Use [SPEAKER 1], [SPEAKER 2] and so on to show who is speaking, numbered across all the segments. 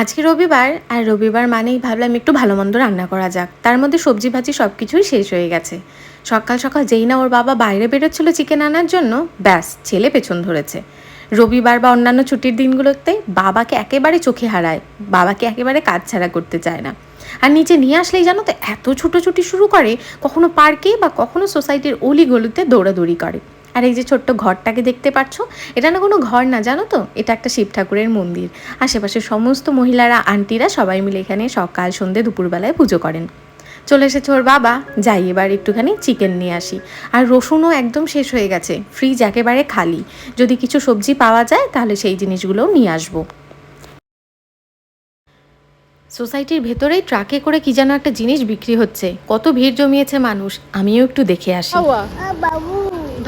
[SPEAKER 1] আজকে রবিবার, আর রবিবার মানেই ভাবলাম একটু ভালো মন্দ রান্না করা যাক। তার মধ্যে সবজি ভাজি সব কিছুই শেষ হয়ে গেছে। সকাল সকাল যেই না ওর বাবা বাইরে বেরোচ্ছিল চিকেন আনার জন্য, ব্যাস, ছেলে পেছন ধরেছে। রবিবার বা অন্যান্য ছুটির দিনগুলোতে বাবাকে একেবারে চোখে হারায়, বাবাকে একেবারে কাজ ছাড়া করতে চায় না। আর নিচে নিয়ে আসলেই জানো তো, এত ছুটোছুটি শুরু করে, কখনো পার্কে বা কখনো সোসাইটির অলিগলিতে দৌড়াদৌড়ি করে। আর এই যে ছোট্ট ঘরটাকে দেখতে পাচ্ছ এটা না কোনো ঘর না জানো তো? এটা একটা শিব ঠাকুরের মন্দির। আশেপাশে সমস্ত মহিলারা আন্টিরা সবাই মিলে এখানে সকাল সন্ধ্যে দুপুরবেলায় পুজো করেন। চলে এসেছে ওর বাবা। যাই এবার একটুখানি চিকেন নিয়ে আসি। আর রসুনও একদম শেষ হয়ে গেছে। ফ্রিজ একেবারে খালি। যদি কিছু সবজি পাওয়া যায় তাহলে সেই জিনিসগুলোও নিয়ে আসব। সোসাইটির ভেতরেই ট্রাকে করে কি যেন একটা জিনিস বিক্রি হচ্ছে। কত ভিড় জমিয়েছে মানুষ আমিও একটু দেখে আসি।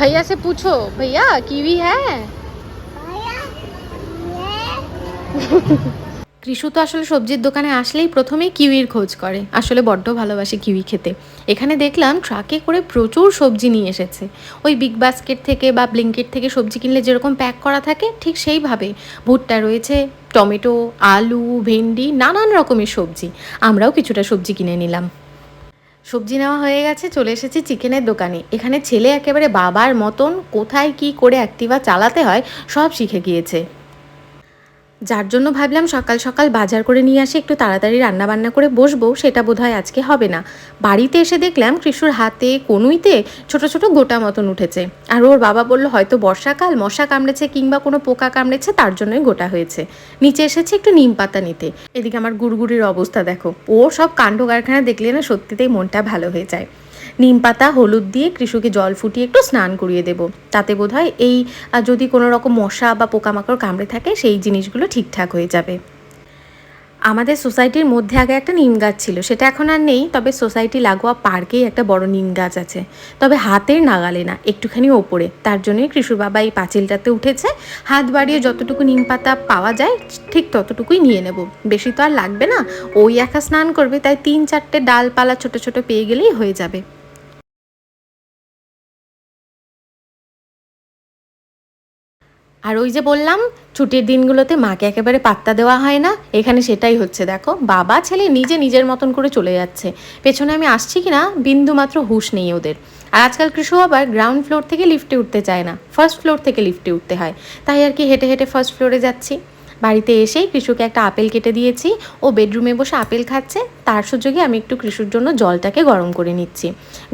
[SPEAKER 2] भैया से पूछो भैया कीवी है
[SPEAKER 3] आया
[SPEAKER 1] কৃষু তো আসলে সবজির দোকানে আসলেই প্রথমেই কিউইর খোঁজ করে আসলে বড্ড ভালোবাসে কিউই খেতে এখানে দেখলাম ট্রাকে করে প্রচুর সবজি নিয়ে এসেছে ওই বিগ বাস্কেট থেকে বা ব্লিঙ্কেট থেকে সবজি কিনলে যেরকম প্যাক করা থাকে ঠিক সেইভাবে ভুট্টা রয়েছে টমেটো আলু ভেন্ডি নানান রকমের সবজি আমরাও কিছুটা সবজি কিনে নিলাম সবজি নেওয়া হয়ে গেছে, চলে এসেছি চিকেনের দোকানে। এখানে ছেলে একেবারে বাবার মতন, কোথায় কি করে অ্যাক্টিভা চালাতে হয়, সব শিখে গিয়েছে। যার জন্য ভাবলাম সকাল সকাল বাজার করে নিয়ে আসি, একটু তাড়াতাড়ি রান্না বান্না করে বসবো, সেটা বোধহয় আজকে হবে না। বাড়িতে এসে দেখলাম কৃষুর হাতে কনুইতে ছোট ছোট গোটা মতন উঠেছে। আর ওর বাবা বলল, হয়তো বর্ষাকাল, মশা কামড়েছে কিংবা কোনো পোকা কামড়েছে, তার জন্যই গোটা হয়েছে। নিচে এসেছে একটু নিম পাতা নিতে। এদিকে আমার গুড়গুড়ির অবস্থা দেখো। ও সব কাণ্ড কারখানা দেখলে না সত্যিতেই মনটা ভালো হয়ে যায়। নিম পাতা, হলুদ দিয়ে কৃষুকে জল ফুটিয়ে একটু স্নান করিয়ে দেবো। তাতে বোধ হয় এই যদি কোনো রকম মশা বা পোকামাকড় কামড়ে থাকে, সেই জিনিসগুলো ঠিকঠাক হয়ে যাবে। আমাদের সোসাইটির মধ্যে আগে একটা নিম গাছ ছিল, সেটা এখন আর নেই, তবে সোসাইটি লাগোয়া পার্কেই একটা বড় নিম গাছ আছে। তবে হাতের নাগালে না, একটুখানি ওপরে। তার জন্যই কৃষুর বাবা এই পাঁচিলটাতে উঠেছে। হাত বাড়িয়ে যতটুকু নিম পাতা পাওয়া যায়, ঠিক ততটুকুই নিয়ে নেব। বেশি তো আর লাগবে না, ওই একা স্নান করবে, তাই তিন চারটে ডালপালা ছোট ছোট পেয়ে গেলেই হয়ে যাবে। আর ওই যে বললাম, ছুটির দিনগুলোতে মাকে একেবারে পাত্তা দেওয়া হয় না। এখানে সেটাই হচ্ছে, দেখো, বাবা ছেলে নিজে নিজের মতন করে চলে যাচ্ছে। পেছনে আমি আসছি কি না বিন্দু মাত্র হুশ নেই ওদের। আর আজকাল কৃষু আবার গ্রাউন্ড ফ্লোর থেকে লিফটে উঠতে চায় না। ফার্স্ট ফ্লোর থেকে লিফটে উঠতে হয়। তাই আর কি হেঁটে হেঁটে ফার্স্ট ফ্লোরে যাচ্ছি। বাড়িতে এসেই কৃষুকে একটা আপেল কেটে দিয়েছি ও বেডরুমে বসে আপেল খাচ্ছে। তার সুযোগে আমি একটু কৃষুর জন্য জলটাকে গরম করে নিচ্ছি।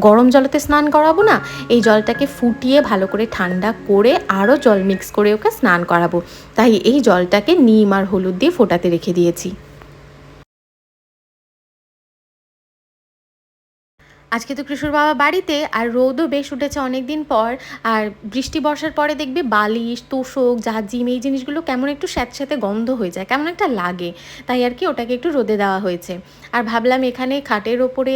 [SPEAKER 1] গরম জলেতে স্নান করাবো না, এই জলটাকে ফুটিয়ে ভালো করে ঠান্ডা করে আরও জল মিক্স করে ওকে স্নান করাবো। তাই এই জলটাকে নিম আর হলুদ দিয়ে ফোটাতে রেখে দিয়েছি। আজকে তো কৃষুর বাবা বাড়িতে আর রোদও বেশ উঠেছে অনেক দিন পর। আর বৃষ্টি বর্ষার পরে দেখবে বালিশ, তোষক জাজিম এই জিনিসগুলো কেমন একটু স্যাঁতস্যাঁতে গন্ধ হয়ে যায়, কেমন একটা লাগে। তাই আর কি ওটাকে একটু রোদে দেওয়া হয়েছে। আর ভাবলাম এখানে খাটের ওপরে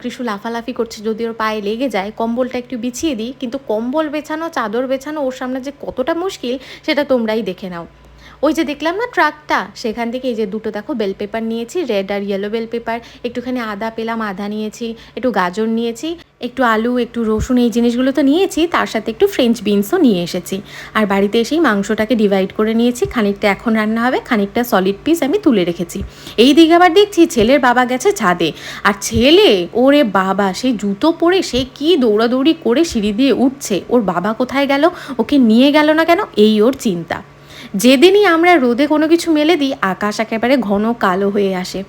[SPEAKER 1] কৃষু লাফালাফি করছে যদি ওর পায়ে লেগে যায়, কম্বলটা একটু বিছিয়ে দিই। কিন্তু কম্বল বেছানো, চাদর বেছানো ওর সামনে যে কতটা মুশকিল, সেটা তোমরাই দেখে নাও। ওই যে দেখলাম না ট্রাকটা? সেখান থেকে এই যে দুটো দেখো বেল পেপার নিয়েছি, রেড আর ইয়েলো বেল পেপার। একটুখানি আদা পেলাম, আদা নিয়েছি, একটু গাজর নিয়েছি, একটু আলু, একটু রসুন, এই জিনিসগুলো তো নিয়েছি, তার সাথে একটু ফ্রেঞ্চ বিনসও নিয়ে এসেছি। আর বাড়িতে এসেই মাংসটাকে ডিভাইড করে নিয়েছি, খানিকটা এখন রান্না হবে, খানিকটা সলিড পিস আমি তুলে রেখেছি। এই দিকে আবার দেখছি ছেলের বাবা গেছে ছাদে। আর ছেলে, ওরে বাবা, সে জুতো পরে, সে কি দৌড়াদৌড়ি করে সিঁড়ি দিয়ে উঠছে? ওর বাবা কোথায় গেল? ওকে নিয়ে গেল না কেন? এই ওর চিন্তা। যেদিনই আমরা রোদে কোনো কিছু মেলে দিই, আকাশ একেবারে ঘন কালো হয়ে আসে।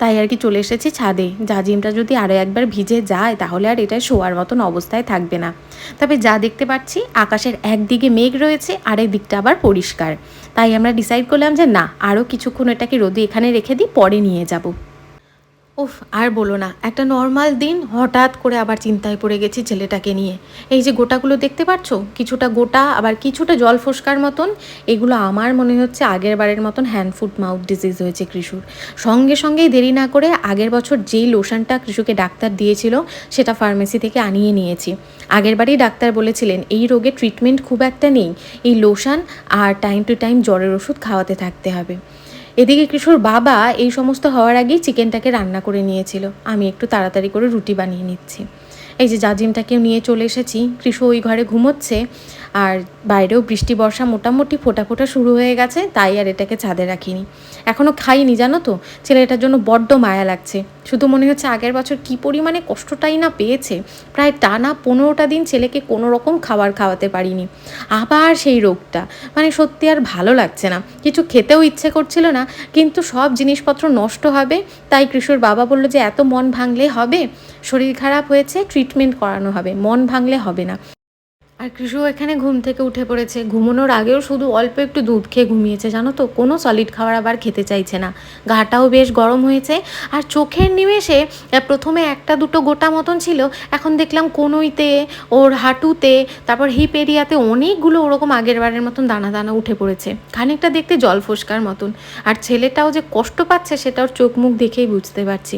[SPEAKER 1] তাই আর কি চলে এসেছি ছাদে। জাজিমটা যদি আরও একবার ভিজে যায়, তাহলে আর এটা শোয়ার মতন অবস্থায় থাকবে না। তবে যা দেখতে পাচ্ছি, আকাশের একদিকে মেঘ রয়েছে আরেক দিকটা আবার পরিষ্কার। তাই আমরা ডিসাইড করলাম যে না আরও কিছুক্ষণ এটাকে রোদে এখানে রেখে দিই, পরে নিয়ে যাব। উফ, আর বলো না, একটা নর্মাল দিন হঠাৎ করে আবার চিন্তায় পড়ে গেছি ছেলেটাকে নিয়ে। এই যে গোটাগুলো দেখতে পাচ্ছ কিছুটা গোটা, আবার কিছুটা জল ফোসকার মতন। এগুলো আমার মনে হচ্ছে আগের বারের মতন হ্যান্ড ফুট মাউথ ডিজিজ হয়েছে কৃষুর। সঙ্গে সঙ্গেই দেরি না করে আগের বছর যেই লোশনটা কৃষুকে ডাক্তার দিয়েছিল, সেটা ফার্মেসি থেকে আনিয়ে নিয়েছি। আগের বারেই ডাক্তার বলেছিলেন, এই রোগের ট্রিটমেন্ট খুব একটা নেই। এই লোশন আর টাইম টু টাইম জ্বরের ওষুধ খাওয়াতে থাকতে হবে। এদিকে কিশোর বাবা এই সমস্ত হওয়ার আগেই চিকেনটাকে রান্না করে নিয়েছিল। আমি একটু তাড়াতাড়ি করে রুটি বানিয়ে নিচ্ছি। এই যে জাজিমটাকেও নিয়ে চলে এসেছি। কৃষু ওই ঘরে ঘুমোচ্ছে। আর বাইরেও বৃষ্টি, বর্ষা মোটামুটি ফোটা ফোটা শুরু হয়ে গেছে, তাই আর এটাকে ছাদে রাখিনি। এখনও খাইনি, জানো তো? ছেলেটার জন্য বড্ড মায়া লাগছে। শুধু মনে হচ্ছে আগের বছর কী পরিমাণে কষ্টটাই না পেয়েছে। প্রায় টানা পনেরোটা দিন ছেলেকে কোনো রকম খাবার খাওয়াতে পারিনি। আবার সেই রোগটা। মানে সত্যি আর ভালো লাগছে না। কিছু খেতেও ইচ্ছে করছিল না, কিন্তু সব জিনিসপত্র নষ্ট হবে। তাই কৃষুর বাবা বলল যে, এত মন ভাঙলে হবে? শরীর খারাপ হয়েছে ট্রিটমেন্ট করানো হবে। মন ভাঙলে হবে না। আর কৃষু এখানে ঘুম থেকে উঠে পড়েছে। ঘুমানোর আগেও শুধু অল্প একটু দুধ খেয়ে ঘুমিয়েছে, জানো তো? কোনো সলিড খাবার আবার খেতে চাইছে না। ঘাটাও বেশ গরম হয়েছে। আর চোখের নিমেষে প্রথমে একটা দুটো গোটা মতন ছিল, এখন দেখলাম কোনোইতে, ওর হাঁটুতে, তারপর হিপ এরিয়াতে অনেকগুলো ওরকম আগের বারের মতন দানা দানা উঠে পড়েছে। খানিকটা দেখতে জল ফোসকার মতন। আর ছেলেটাও যে কষ্ট পাচ্ছে, সেটা ওর চোখ মুখ দেখেই বুঝতে পারছি।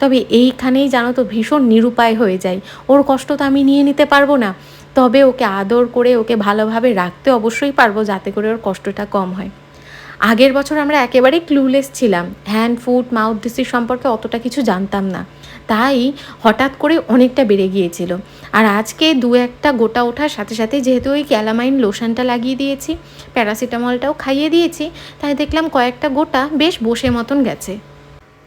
[SPEAKER 1] তবে এইখানেই জানো তো ভীষণ নিরুপায় হয়ে যায়। ওর কষ্ট তো আমি নিয়ে নিতে পারব না। তবে ওকে আদর করে ওকে ভালোভাবে রাখতে অবশ্যই পারব যাতে করে ওর কষ্টটা কম হয়। আগের বছর আমরা একেবারেই ক্লুলেস ছিলাম। হ্যান্ড ফুট মাউথ ডিসিজ সম্পর্কে অতটা কিছু জানতাম না। তাই হঠাৎ করে অনেকটা বেড়ে গিয়েছিল। আর আজকে দু একটা গোটা ওঠার সাথে সাথে যেহেতু ওই ক্যালামাইন লোশনটা লাগিয়ে দিয়েছি প্যারাসিটামলটাও খাইয়ে দিয়েছি, তাই দেখলাম কয়েকটা গোটা বেশ বসে মতন গেছে।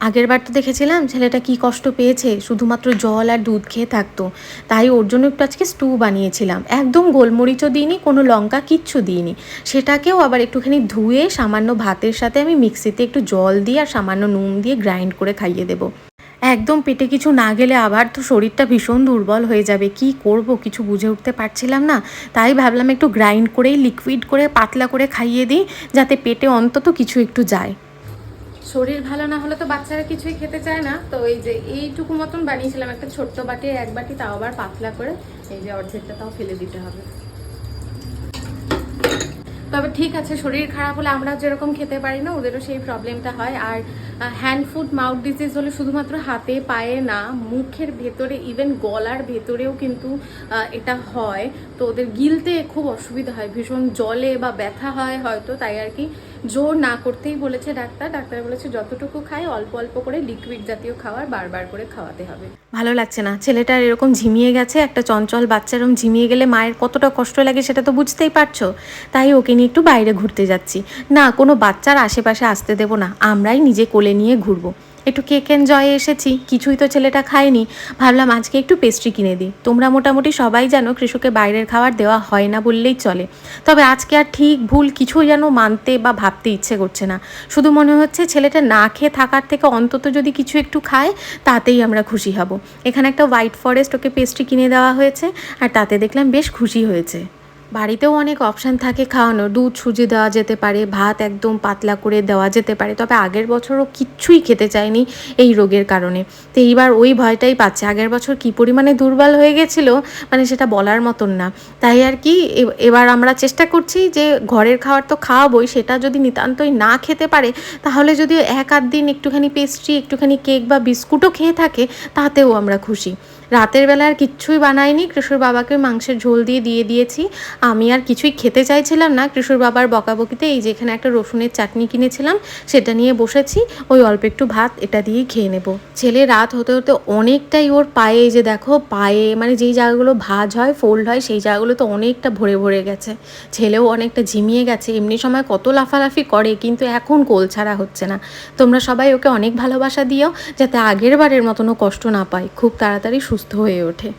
[SPEAKER 1] আগের বার তো দেখেছিলাম ছেলেটা কি কষ্ট পেয়েছে, শুধুমাত্র জল আর দুধ খেয়ে থাকতো। তাই ওর জন্য একটু আজকে স্টু বানিয়েছিলাম। একদম গোলমরিচও দিইনি, কোনো লঙ্কা কিচ্ছু দিইনি। সেটাকেও আবার একটুখানি ধুয়ে সামান্য ভাতের সাথে আমি মিক্সিতে একটু জল দিয়ে আর সামান্য নুন দিয়ে গ্রাইন্ড করে খাইয়ে দেবো। একদম পেটে কিছু না গেলে আবার তো শরীরটা ভীষণ দুর্বল হয়ে যাবে, কি করব কিছু বুঝে উঠতে পারছিলাম না। তাই ভাবলাম একটু গ্রাইন্ড করেই লিকুইড করে পাতলা করে খাইয়ে দিই, যাতে পেটে অন্তত কিছু একটু যায়। শরীর ভালো না হলে তো বাচ্চারা কিছুই খেতে চায় না। তো এই যে এইটুকু মতন বানিয়েছিলাম, একটা ছোট্ট বাটি, এক বাটি তাও আবার পাতলা করে এই যে অর্ধেকটা তাও ফেলে দিতে হবে। তবে ঠিক আছে, শরীর খারাপ হলে আমরা যেরকম খেতে পারি না, ওদেরও সেই প্রবলেমটা হয়। আর হ্যান্ড ফুড মাউথ ডিজিজ হলে শুধুমাত্র হাতে, পায়ে না, মুখের ভেতরে ইভেন গলার ভেতরেও কিন্তু এটা হয়। তো ওদের গিলতে খুব অসুবিধা হয়, ভীষণ জলে বা ব্যথা হয় হয়তো, তাই আর কি। জোর না করতেই বলেছে ডাক্তার। ডাক্তার বলেছে, যতটুকু খায় অল্প অল্প করে লিকুইড জাতীয় খাবার বারবার করে খাওয়াতে হবে। ভালো লাগছে না। ছেলেটার এরকম ঝিমিয়ে গেছে, একটা চঞ্চল বাচ্চা এরকম ঝিমিয়ে গেলে মায়ের কতটা কষ্ট লাগে সেটা তো বুঝতেই পারছ। তাই ওকে নিয়ে একটু বাইরে ঘুরতে যাচ্ছি। না, কোনো বাচ্চার আশেপাশে আসতে দেবো না, আমরাই নিজে কোলে নিয়ে ঘুরবো। একটু কেক এনজয়ে এসেছি, কিছুই তো ছেলেটা খায়নি। ভাবলাম আজকে একটু পেস্ট্রি কিনে দিই। তোমরা মোটামুটি সবাই জানো কৃষকে বাইরের খাবার দেওয়া হয় না বললেই চলে। তবে আজকে আর ঠিক ভুল কিছুই যেন মানতে বা ভাবতে ইচ্ছে করছে না। শুধু মনে হচ্ছে ছেলেটা না খেয়ে থাকার থেকে অন্তত যদি কিছু একটু খায়, তাতেই আমরা খুশি হব। এখানে একটা হোয়াইট ফরেস্ট ওকে পেস্ট্রি কিনে দেওয়া হয়েছে, আর তাতে দেখলাম বেশ খুশি হয়েছে। বাড়িতেও অনেক অপশান থাকে খাওয়ানো দুধ সুজি দেওয়া যেতে পারে, ভাত একদম পাতলা করে দেওয়া যেতে পারে। তবে আগের বছরও কিচ্ছুই খেতে চায়নি এই রোগের কারণে। তো এইবার ওই ভয়টাই পাচ্ছে। আগের বছর কী পরিমাণে দুর্বল হয়ে গেছিল মানে সেটা বলার মতন না। তাই আর কি এবার আমরা চেষ্টা করছি যে ঘরের খাবার তো খাওয়াবোই, সেটা যদি নিতান্তই না খেতে পারে, তাহলে যদি এক আধ দিন একটুখানি পেস্ট্রি একটুখানি কেক বা বিস্কুটও খেয়ে থাকে, তাতেও আমরা খুশি। রাতের বেলা আর কিচ্ছুই বানাইনি। কৃষুর বাবাকে মাংসের ঝোল দিয়ে দিয়ে দিয়েছি। আমি আর কিছুই খেতে চাইছিলাম না। কৃষুর বাবার বকাবকিতে এই যেখানে একটা রসুনের চাটনি কিনেছিলাম, সেটা নিয়ে বসেছি। ওই অল্প একটু ভাত এটা দিয়েই খেয়ে নেব। ছেলে রাত হতে হতে অনেকটাই ওর পায়ে এই যে দেখো, পায়ে মানে যেই জায়গাগুলো ভাজ হয় ফোল্ড হয়, সেই জায়গাগুলো তো অনেকটা ভরে ভরে গেছে। ছেলেও অনেকটা ঝিমিয়ে গেছে। এমনি সময় কত লাফালাফি করে, কিন্তু এখন কোল ছাড়া হচ্ছে না। তোমরা সবাই ওকে অনেক ভালোবাসা দিও, যাতে আগের বারের মতনও কষ্ট না পায়। খুব তাড়াতাড়ি সুস্থ হয়ে ওঠে।